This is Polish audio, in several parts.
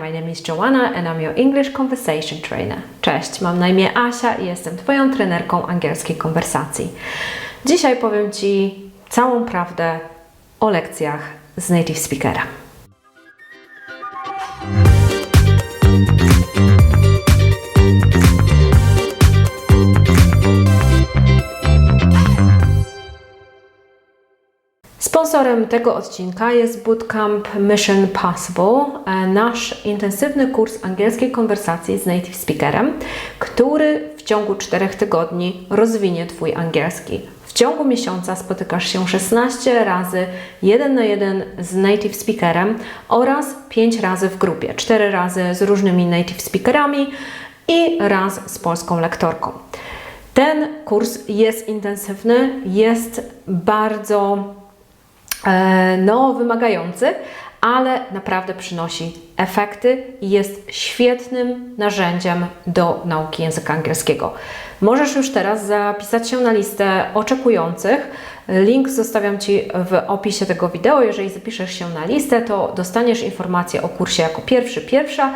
my name is Joanna and I'm your English Conversation Trainer. Cześć, mam na imię Asia i jestem Twoją trenerką angielskiej konwersacji. Dzisiaj powiem Ci całą prawdę o lekcjach z native speakera. Sponsorem tego odcinka jest Bootcamp Mission Possible, e, nasz intensywny kurs angielskiej konwersacji z native speakerem, który w ciągu 4 tygodni rozwinie Twój angielski. W ciągu miesiąca spotykasz się 16 razy jeden na jeden z native speakerem oraz 5 razy w grupie, 4 razy z różnymi native speakerami i raz z polską lektorką. Ten kurs jest intensywny, jest bardzo no, wymagający, ale naprawdę przynosi efekty i jest świetnym narzędziem do nauki języka angielskiego. Możesz już teraz zapisać się na listę oczekujących. Link zostawiam Ci w opisie tego wideo. Jeżeli zapiszesz się na listę, to dostaniesz informację o kursie jako pierwszy, pierwsza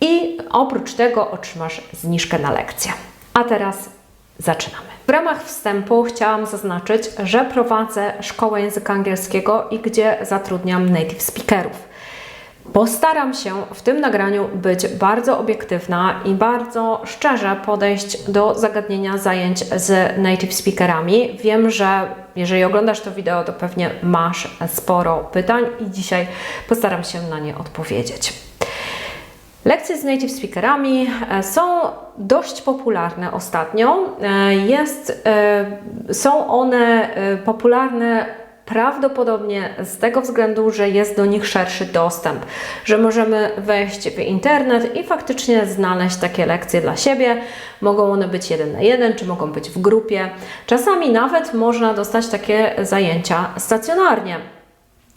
i oprócz tego otrzymasz zniżkę na lekcję. A teraz Zaczynamy. W ramach wstępu chciałam zaznaczyć, że prowadzę szkołę języka angielskiego i gdzie zatrudniam native speakerów. Postaram się w tym nagraniu być bardzo obiektywna i bardzo szczerze podejść do zagadnienia zajęć z native speakerami. Wiem, że jeżeli oglądasz to wideo, to pewnie masz sporo pytań i dzisiaj postaram się na nie odpowiedzieć. Lekcje z native speakerami e, są dość popularne ostatnio. E, Jest, e, są one popularne prawdopodobnie z tego względu, że jest do nich szerszy dostęp, że możemy wejść w internet i faktycznie znaleźć takie lekcje dla siebie. Mogą one być jeden na jeden, czy mogą być w grupie. Czasami nawet można dostać takie zajęcia stacjonarnie.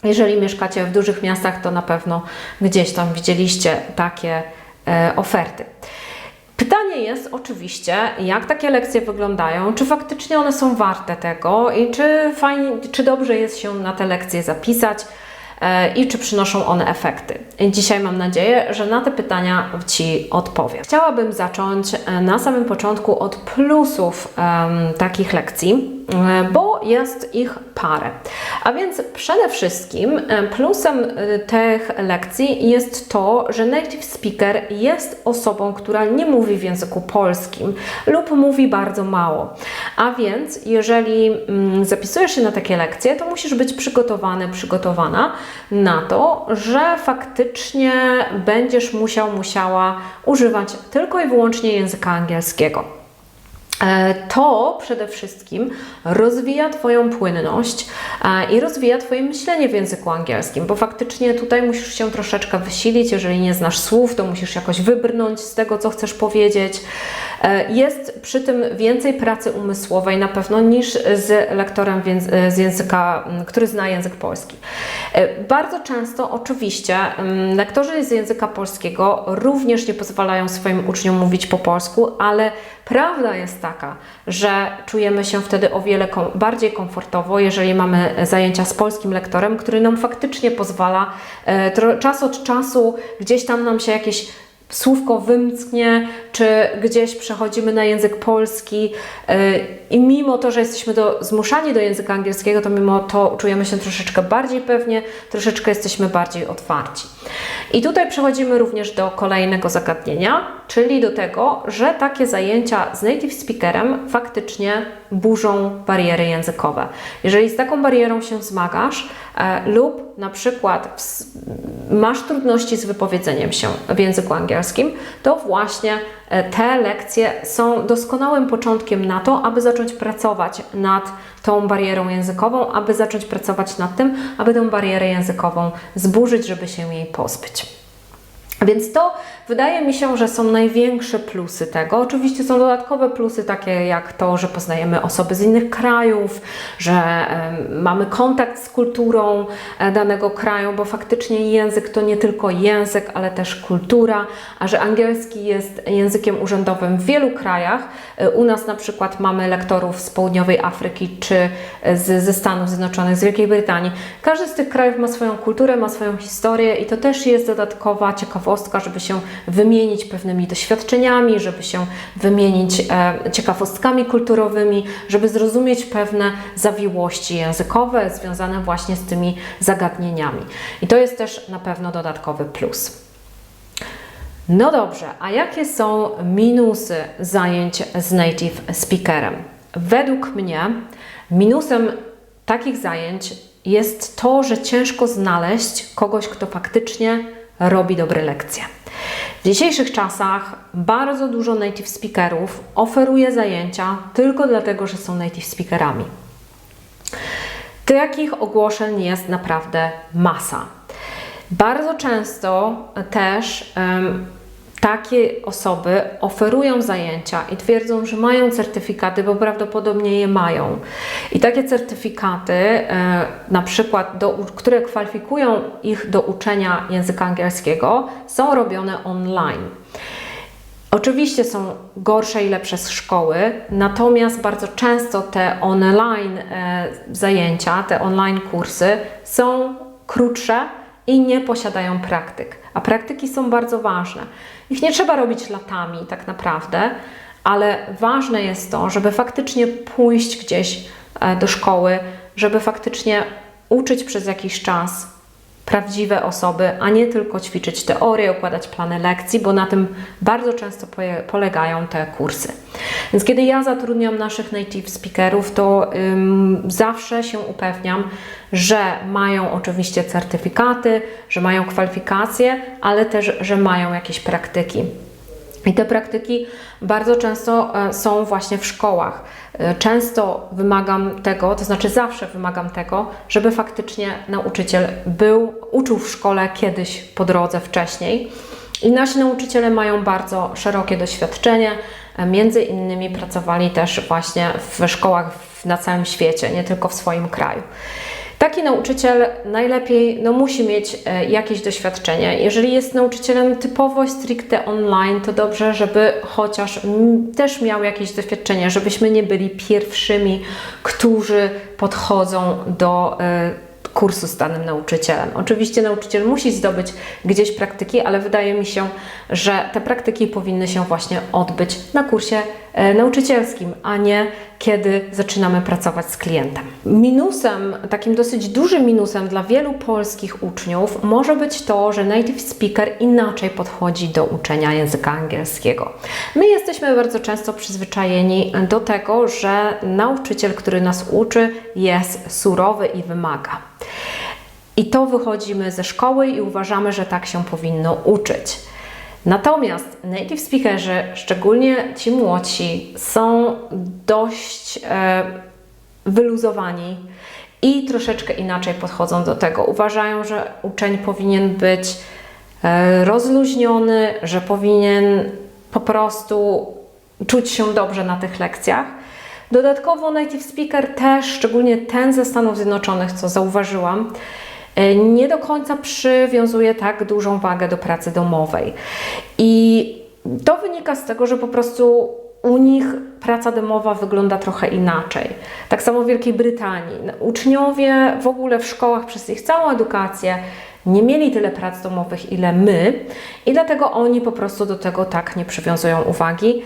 Jeżeli mieszkacie w dużych miastach, to na pewno gdzieś tam widzieliście takie e, oferty. Pytanie jest oczywiście, jak takie lekcje wyglądają, czy faktycznie one są warte tego i czy, fajnie, czy dobrze jest się na te lekcje zapisać e, i czy przynoszą one efekty. Dzisiaj mam nadzieję, że na te pytania Ci odpowiem. Chciałabym zacząć e, na samym początku od plusów em, takich lekcji, e, bo jest ich parę. A więc przede wszystkim e, plusem e, tych lekcji jest to, że native speaker jest osobą, która nie mówi w języku polskim lub mówi bardzo mało. A więc jeżeli mm, zapisujesz się na takie lekcje, to musisz być przygotowany, przygotowana na to, że faktycznie będziesz musiał, musiała używać tylko i wyłącznie języka angielskiego. E, To przede wszystkim rozwija Twoją płynność e, i rozwija Twoje myślenie w języku angielskim, bo faktycznie tutaj musisz się troszeczkę wysilić. Jeżeli nie znasz słów, to musisz jakoś wybrnąć z tego, co chcesz powiedzieć. E, Jest przy tym więcej pracy umysłowej na pewno niż z lektorem z języka, który zna język polski. Bardzo często, oczywiście, lektorzy z języka polskiego również nie pozwalają swoim uczniom mówić po polsku, ale prawda jest taka, że czujemy się wtedy o wiele kom- bardziej komfortowo, jeżeli mamy zajęcia z polskim lektorem, który nam faktycznie pozwala e, czas od czasu gdzieś tam nam się jakieś słówko wymknie, czy gdzieś przechodzimy na język polski yy, i mimo to, że jesteśmy do, zmuszani do języka angielskiego, to mimo to czujemy się troszeczkę bardziej pewnie, troszeczkę jesteśmy bardziej otwarci. I tutaj przechodzimy również do kolejnego zagadnienia, czyli do tego, że takie zajęcia z native speakerem faktycznie burzą bariery językowe. Jeżeli z taką barierą się zmagasz lub na przykład masz trudności z wypowiedzeniem się w języku angielskim, to właśnie e, te lekcje są doskonałym początkiem na to, aby zacząć pracować nad tą barierą językową, aby zacząć pracować nad tym, aby tę barierę językową zburzyć, żeby się jej pozbyć. Więc to wydaje mi się, że są największe plusy tego. Oczywiście są dodatkowe plusy, takie jak to, że poznajemy osoby z innych krajów, że mamy kontakt z kulturą e, danego kraju, bo faktycznie język to nie tylko język, ale też kultura, a że angielski jest językiem urzędowym w wielu krajach. E, U nas na przykład mamy lektorów z południowej Afryki czy z, ze Stanów Zjednoczonych, z Wielkiej Brytanii. Każdy z tych krajów ma swoją kulturę, ma swoją historię i to też jest dodatkowa ciekawostka, żeby się wymienić pewnymi doświadczeniami, żeby się wymienić e, ciekawostkami kulturowymi, żeby zrozumieć pewne zawiłości językowe związane właśnie z tymi zagadnieniami. I to jest też na pewno dodatkowy plus. No dobrze, a jakie są minusy zajęć z native speakerem? Według mnie minusem takich zajęć jest to, że ciężko znaleźć kogoś, kto faktycznie robi dobre lekcje. Dzisiejszych czasach bardzo dużo native speakerów oferuje zajęcia tylko dlatego, że są native speakerami. Takich ogłoszeń jest naprawdę masa. Bardzo często też em, takie osoby oferują zajęcia i twierdzą, że mają certyfikaty, bo prawdopodobnie je mają. I takie certyfikaty, e, na przykład, do, które kwalifikują ich do uczenia języka angielskiego, są robione online. Oczywiście są gorsze i lepsze szkoły, natomiast bardzo często te online e, zajęcia, te online kursy są krótsze i nie posiadają praktyk. A praktyki są bardzo ważne. Ich nie trzeba robić latami, tak naprawdę, ale ważne jest to, żeby faktycznie pójść gdzieś e, do szkoły, żeby faktycznie uczyć przez jakiś czas prawdziwe osoby, a nie tylko ćwiczyć teorię, układać plany lekcji, bo na tym bardzo często polegają te kursy. Więc kiedy ja zatrudniam naszych native speakerów, to ym, zawsze się upewniam, że mają oczywiście certyfikaty, że mają kwalifikacje, ale też, że mają jakieś praktyki. I te praktyki bardzo często e, są właśnie w szkołach. E, Często wymagam tego, to znaczy zawsze wymagam tego, żeby faktycznie nauczyciel był, uczył w szkole kiedyś po drodze wcześniej. I nasi nauczyciele mają bardzo szerokie doświadczenie. E, Między innymi pracowali też właśnie w szkołach na całym świecie, nie tylko w swoim kraju. Taki nauczyciel najlepiej no, musi mieć e, jakieś doświadczenie. Jeżeli jest nauczycielem typowo stricte online, to dobrze, żeby chociaż też miał jakieś doświadczenie, żebyśmy nie byli pierwszymi, którzy podchodzą do e, kursu z danym nauczycielem. Oczywiście nauczyciel musi zdobyć gdzieś praktyki, ale wydaje mi się, że te praktyki powinny się właśnie odbyć na kursie nauczycielskim, a nie kiedy zaczynamy pracować z klientem. Minusem, takim dosyć dużym minusem dla wielu polskich uczniów może być to, że native speaker inaczej podchodzi do uczenia języka angielskiego. My jesteśmy bardzo często przyzwyczajeni do tego, że nauczyciel, który nas uczy, jest surowy i wymaga. I to wychodzimy ze szkoły i uważamy, że tak się powinno uczyć. Natomiast native speakerzy, szczególnie ci młodsi, są dość e, wyluzowani i troszeczkę inaczej podchodzą do tego. Uważają, że uczeń powinien być e, rozluźniony, że powinien po prostu czuć się dobrze na tych lekcjach. Dodatkowo native speaker też, szczególnie ten ze Stanów Zjednoczonych, co zauważyłam, nie do końca przywiązuje tak dużą wagę do pracy domowej. I to wynika z tego, że po prostu u nich praca domowa wygląda trochę inaczej. Tak samo w Wielkiej Brytanii. Uczniowie w ogóle w szkołach przez ich całą edukację nie mieli tyle prac domowych, ile my, i dlatego oni po prostu do tego tak nie przywiązują uwagi.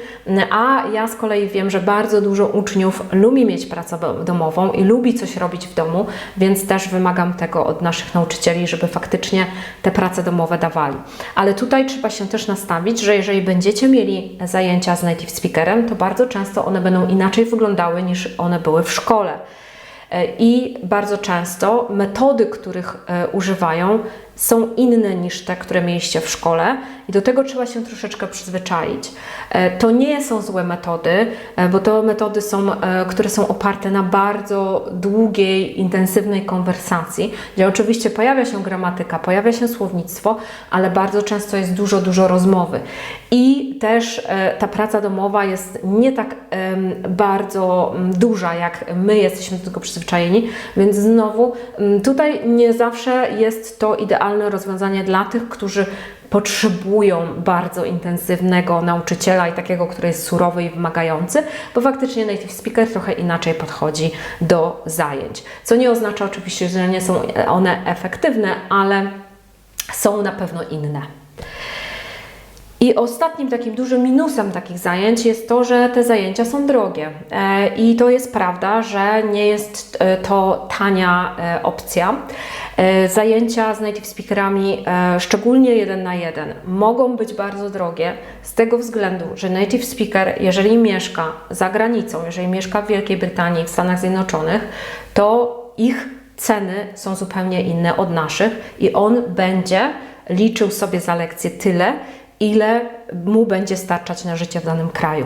A ja z kolei wiem, że bardzo dużo uczniów lubi mieć pracę domową i lubi coś robić w domu, więc też wymagam tego od naszych nauczycieli, żeby faktycznie te prace domowe dawali. Ale tutaj trzeba się też nastawić, że jeżeli będziecie mieli zajęcia z native speakerem, to bardzo często one będą inaczej wyglądały niż one były w szkole. E, I bardzo często metody, których e, używają, są inne niż te, które mieliście w szkole i do tego trzeba się troszeczkę przyzwyczaić. E, To nie są złe metody, e, bo to metody są, e, które są oparte na bardzo długiej, intensywnej konwersacji, gdzie oczywiście pojawia się gramatyka, pojawia się słownictwo, ale bardzo często jest dużo, dużo rozmowy. I też ta praca domowa jest nie tak bardzo duża, jak my jesteśmy do tego przyzwyczajeni, więc znowu tutaj nie zawsze jest to idealne rozwiązanie dla tych, którzy potrzebują bardzo intensywnego nauczyciela i takiego, który jest surowy i wymagający, bo faktycznie native speaker trochę inaczej podchodzi do zajęć. Co nie oznacza oczywiście, że nie są one efektywne, ale są na pewno inne. I ostatnim takim dużym minusem takich zajęć jest to, że te zajęcia są drogie. E, I to jest prawda, że nie jest e, to tania e, opcja. Zajęcia z native speakerami, szczególnie jeden na jeden, mogą być bardzo drogie z tego względu, że native speaker, jeżeli mieszka za granicą, jeżeli mieszka w Wielkiej Brytanii, w Stanach Zjednoczonych, to ich ceny są zupełnie inne od naszych i on będzie liczył sobie za lekcję tyle, ile mu będzie starczać na życie w danym kraju.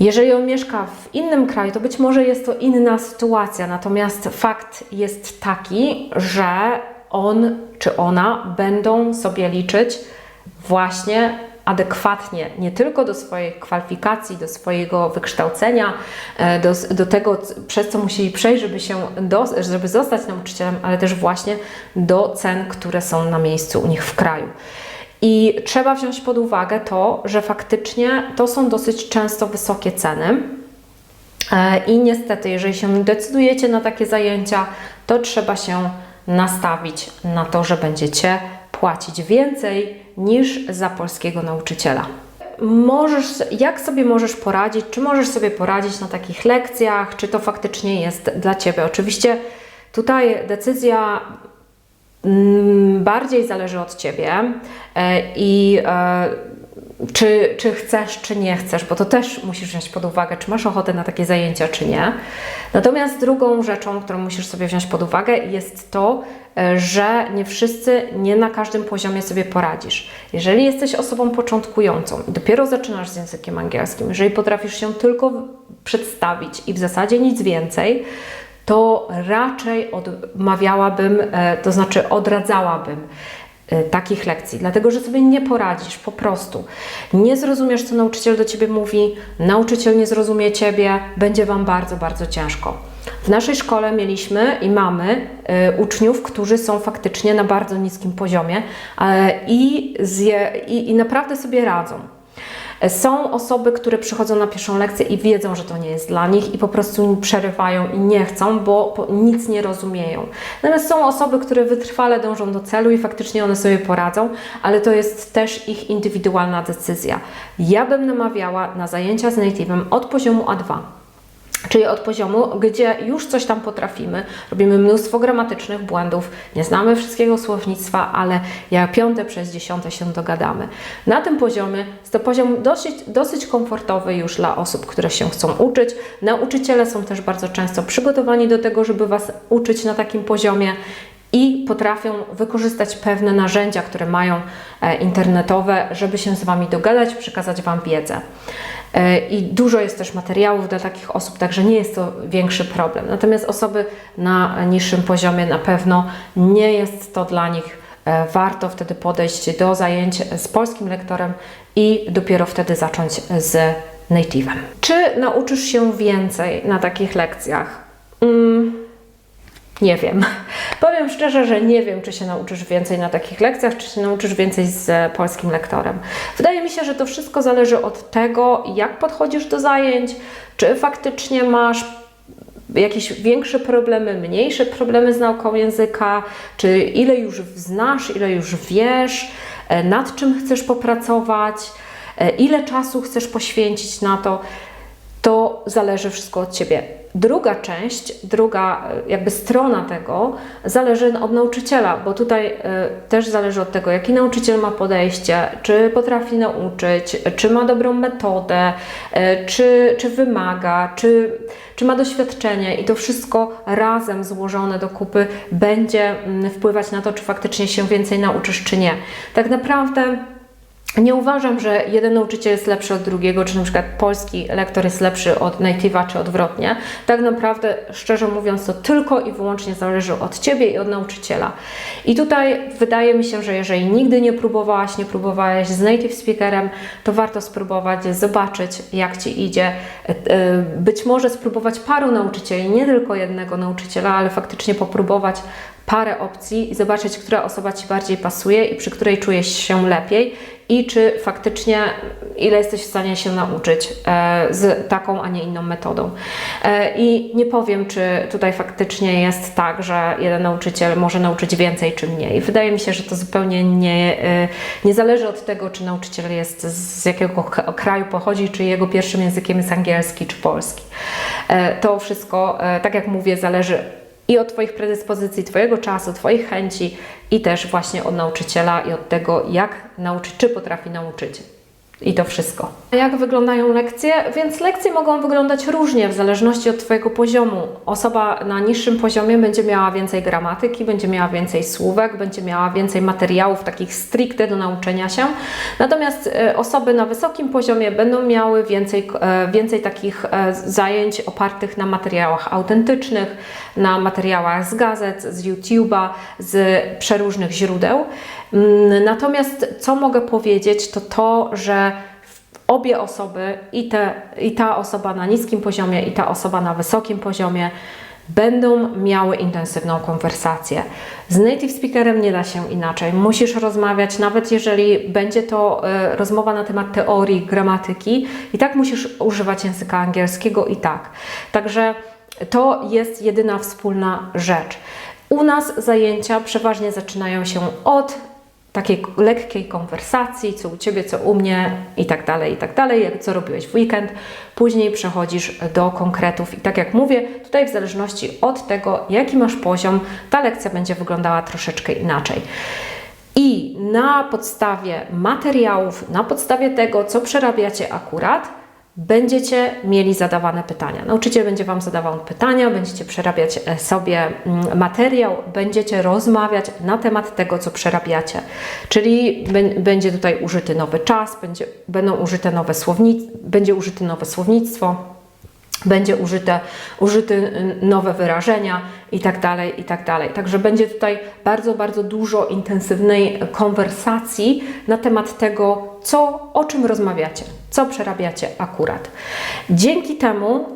Jeżeli on mieszka w innym kraju, to być może jest to inna sytuacja, natomiast fakt jest taki, że on czy ona będą sobie liczyć właśnie adekwatnie nie tylko do swojej kwalifikacji, do swojego wykształcenia, e, do, do tego, przez co musieli przejść, żeby, się do, żeby zostać nauczycielem, ale też właśnie do cen, które są na miejscu u nich w kraju. I trzeba wziąć pod uwagę to, że faktycznie to są dosyć często wysokie ceny. E, I niestety, jeżeli się decydujecie na takie zajęcia, to trzeba się nastawić na to, że będziecie płacić więcej niż za polskiego nauczyciela. Możesz, jak sobie możesz poradzić? Czy możesz sobie poradzić na takich lekcjach? Czy to faktycznie jest dla Ciebie? Oczywiście tutaj decyzja bardziej zależy od Ciebie e, i e, czy, czy chcesz, czy nie chcesz, bo to też musisz wziąć pod uwagę, czy masz ochotę na takie zajęcia, czy nie. Natomiast drugą rzeczą, którą musisz sobie wziąć pod uwagę, jest to, e, że nie wszyscy, nie na każdym poziomie sobie poradzisz. Jeżeli jesteś osobą początkującą i dopiero zaczynasz z językiem angielskim, jeżeli potrafisz się tylko przedstawić i w zasadzie nic więcej, to raczej odmawiałabym, e, to znaczy odradzałabym e, takich lekcji, dlatego że sobie nie poradzisz po prostu. Nie zrozumiesz, co nauczyciel do ciebie mówi, nauczyciel nie zrozumie ciebie, będzie wam bardzo, bardzo ciężko. W naszej szkole mieliśmy i mamy e, uczniów, którzy są faktycznie na bardzo niskim poziomie zje, i, i naprawdę sobie radzą. Są osoby, które przychodzą na pierwszą lekcję i wiedzą, że to nie jest dla nich i po prostu przerywają i nie chcą, bo nic nie rozumieją. Natomiast są osoby, które wytrwale dążą do celu i faktycznie one sobie poradzą, ale to jest też ich indywidualna decyzja. Ja bym namawiała na zajęcia z native'em od poziomu A2. Czyli od poziomu, gdzie już coś tam potrafimy, robimy mnóstwo gramatycznych błędów, nie znamy wszystkiego słownictwa, ale jak piąte przez dziesiąte się dogadamy. Na tym poziomie jest to poziom dosyć, dosyć komfortowy już dla osób, które się chcą uczyć. Nauczyciele są też bardzo często przygotowani do tego, żeby Was uczyć na takim poziomie i potrafią wykorzystać pewne narzędzia, które mają e, internetowe, żeby się z Wami dogadać, przekazać Wam wiedzę. E, I dużo jest też materiałów dla takich osób, także nie jest to większy problem. Natomiast osoby na niższym poziomie na pewno nie jest to dla nich e, warto wtedy podejść do zajęć z polskim lektorem i dopiero wtedy zacząć z native'em. Czy nauczysz się więcej na takich lekcjach? Mm, nie wiem. Powiem szczerze, że nie wiem, czy się nauczysz więcej na takich lekcjach, czy się nauczysz więcej z polskim lektorem. Wydaje mi się, że to wszystko zależy od tego, jak podchodzisz do zajęć, czy faktycznie masz jakieś większe problemy, mniejsze problemy z nauką języka, czy ile już znasz, ile już wiesz, e, nad czym chcesz popracować, e, ile czasu chcesz poświęcić na to to zależy wszystko od Ciebie. Druga część, druga e, jakby strona tego zależy od nauczyciela, bo tutaj e, też zależy od tego, jaki nauczyciel ma podejście, czy potrafi nauczyć, czy ma dobrą metodę, e, czy, czy wymaga, czy, czy ma doświadczenie i to wszystko razem złożone do kupy będzie mm, wpływać na to, czy faktycznie się więcej nauczysz, czy nie. Tak naprawdę nie uważam, że jeden nauczyciel jest lepszy od drugiego, czy na przykład polski lektor jest lepszy od native'a, czy odwrotnie. Tak naprawdę, szczerze mówiąc, to tylko i wyłącznie zależy od Ciebie i od nauczyciela. I tutaj wydaje mi się, że jeżeli nigdy nie próbowałaś, nie próbowałeś z native speakerem, to warto spróbować, zobaczyć, jak Ci idzie. E, być może spróbować paru nauczycieli, nie tylko jednego nauczyciela, ale faktycznie popróbować parę opcji i zobaczyć, która osoba Ci bardziej pasuje i przy której czujesz się lepiej i czy faktycznie ile jesteś w stanie się nauczyć e, z taką, a nie inną metodą. E, I nie powiem, czy tutaj faktycznie jest tak, że jeden nauczyciel może nauczyć więcej czy mniej. Wydaje mi się, że to zupełnie nie, e, nie zależy od tego, czy nauczyciel jest z jakiego kraju pochodzi, czy jego pierwszym językiem jest angielski czy polski. To wszystko, tak jak mówię, zależy i od Twoich predyspozycji, Twojego czasu, Twoich chęci i też właśnie od nauczyciela i od tego, jak nauczyć, czy potrafi nauczyć. I to wszystko. Jak wyglądają lekcje? Więc lekcje mogą wyglądać różnie w zależności od Twojego poziomu. Osoba na niższym poziomie będzie miała więcej gramatyki, będzie miała więcej słówek, będzie miała więcej materiałów takich stricte do nauczenia się. Natomiast e, osoby na wysokim poziomie będą miały więcej, e, więcej takich e, zajęć opartych na materiałach autentycznych, na materiałach z gazet, z YouTube'a, z przeróżnych źródeł. Mm, natomiast co mogę powiedzieć, to to, że obie osoby, i, te, i ta osoba na niskim poziomie, i ta osoba na wysokim poziomie, będą miały intensywną konwersację. Z native speakerem nie da się inaczej. Musisz rozmawiać, nawet jeżeli będzie to y, rozmowa na temat teorii, gramatyki, i tak musisz używać języka angielskiego i tak. Także to jest jedyna wspólna rzecz. U nas zajęcia przeważnie zaczynają się od takiej lekkiej konwersacji, co u Ciebie, co u mnie i tak dalej, i tak dalej, jak co robiłeś w weekend. Później przechodzisz do konkretów i tak jak mówię, tutaj w zależności od tego, jaki masz poziom, ta lekcja będzie wyglądała troszeczkę inaczej. I na podstawie materiałów, na podstawie tego, co przerabiacie akurat, będziecie mieli zadawane pytania. Nauczyciel będzie Wam zadawał pytania, będziecie przerabiać e, sobie mm, materiał, będziecie rozmawiać na temat tego, co przerabiacie. Czyli będzie tutaj użyty nowy czas, będzie, będą użyte nowe słownic, będzie użyte nowe słownictwo, będzie użyte, użyte nowe wyrażenia i tak dalej, i tak dalej. Także będzie tutaj bardzo, bardzo dużo intensywnej konwersacji na temat tego, co, o czym rozmawiacie, co przerabiacie akurat. Dzięki temu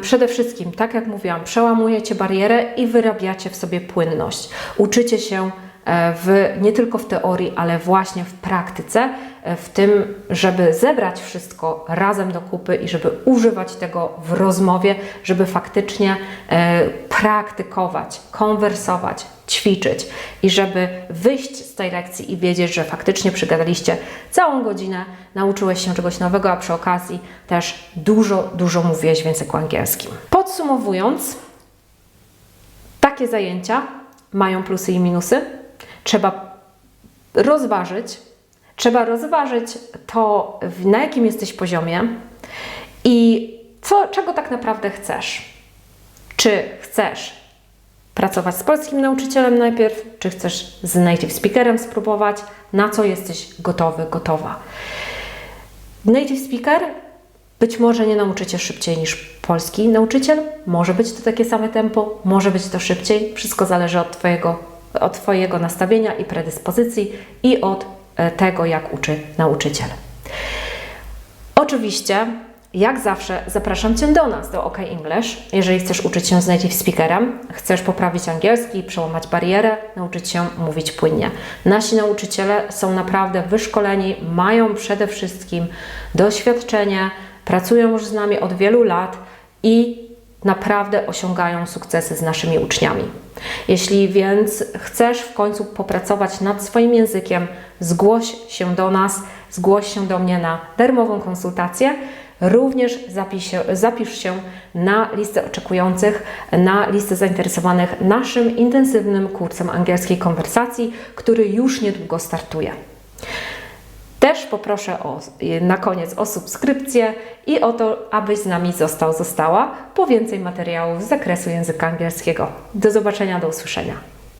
przede wszystkim, tak jak mówiłam, przełamujecie barierę i wyrabiacie w sobie płynność. Uczycie się w, nie tylko w teorii, ale właśnie w praktyce, e, w tym, żeby zebrać wszystko razem do kupy i żeby używać tego w rozmowie, żeby faktycznie e, praktykować, konwersować, ćwiczyć i żeby wyjść z tej lekcji i wiedzieć, że faktycznie przygadaliście całą godzinę, nauczyłeś się czegoś nowego, a przy okazji też dużo, dużo mówiłeś w języku angielskim. Podsumowując, takie zajęcia mają plusy i minusy. Trzeba rozważyć, trzeba rozważyć to, na jakim jesteś poziomie i co, czego tak naprawdę chcesz. Czy chcesz pracować z polskim nauczycielem najpierw, czy chcesz z native speakerem spróbować, na co jesteś gotowy, gotowa. Native speaker być może nie nauczycie szybciej niż polski nauczyciel, może być to takie same tempo, może być to szybciej, wszystko zależy od Twojego, od twojego nastawienia i predyspozycji i od e, tego, jak uczy nauczyciel. Oczywiście jak zawsze zapraszam Cię do nas, do OK English. Jeżeli chcesz uczyć się z native speakerem, chcesz poprawić angielski, przełamać barierę, nauczyć się mówić płynnie. Nasi nauczyciele są naprawdę wyszkoleni, mają przede wszystkim doświadczenie, pracują już z nami od wielu lat i naprawdę osiągają sukcesy z naszymi uczniami. Jeśli więc chcesz w końcu popracować nad swoim językiem, zgłoś się do nas, zgłoś się do mnie na darmową konsultację również zapisz się, zapisz się na listę oczekujących, na listę zainteresowanych naszym intensywnym kursem angielskiej konwersacji, który już niedługo startuje. Też poproszę o, na koniec o subskrypcję i o to, abyś z nami został, została po więcej materiałów z zakresu języka angielskiego. Do zobaczenia, do usłyszenia.